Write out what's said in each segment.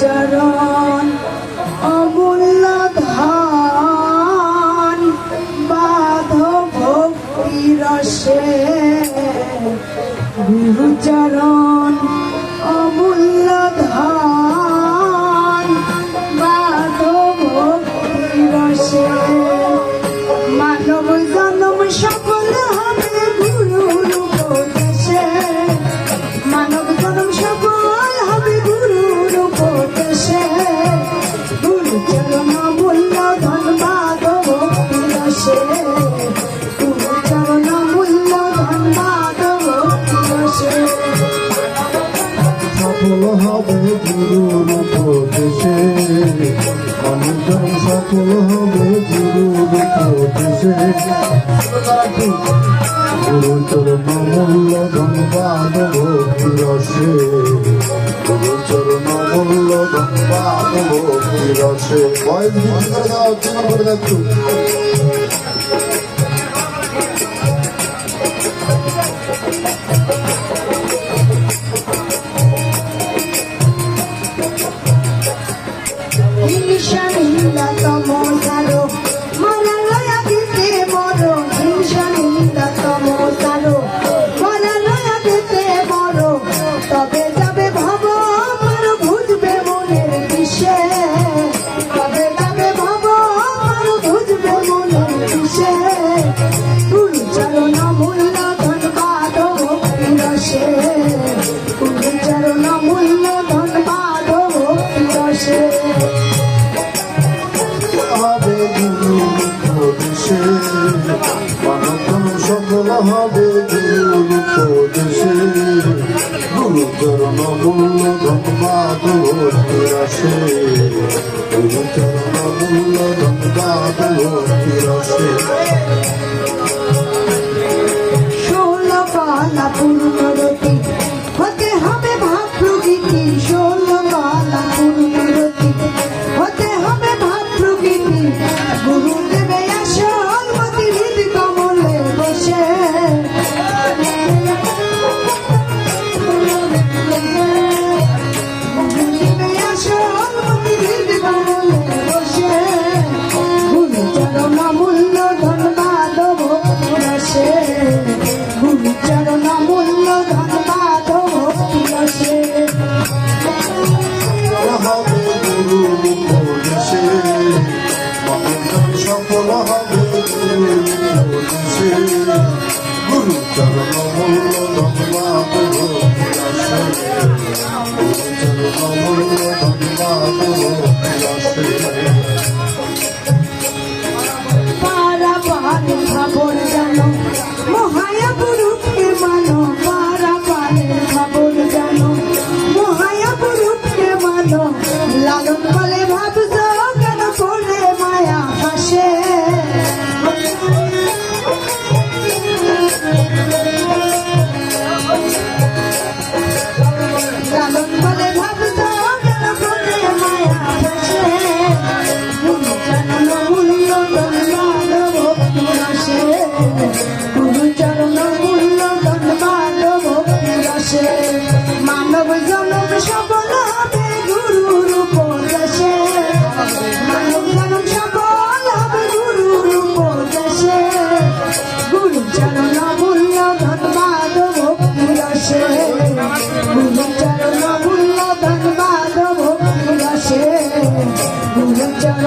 চরণ অমূল্য ধন বাধ ভক্তি গুরুচরণ গুরুর উপদেশে অনুজন হবে গুরুর উপদেশে গুরুচর মূল্য ধনবাদ ভক্তি রসে গুরুচর মূল্য ধনবাদ ভক্তি রসে ভয়েস করে দাও চিন্তা করে দেখো দিতে তবে যাবে ভব পার বুঝবে মনের দিশে তবে যাবে ভব পার বুঝবে মনের দিশে গুরু চরণ মূল্য ধনবাদ ভক্তি রসে। গুরু চরণ মূল্য ধনবাদ ভক্তি রসে। হবে গুরু উপদেশে মানবজন সফল হবে গুরু চরণ মূল্য ধন্যবাদ ভক্তি রসে গুরু চরণ কলা গুরু চরণ মূল ভগবান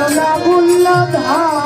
আল্লাহ উল্লাধা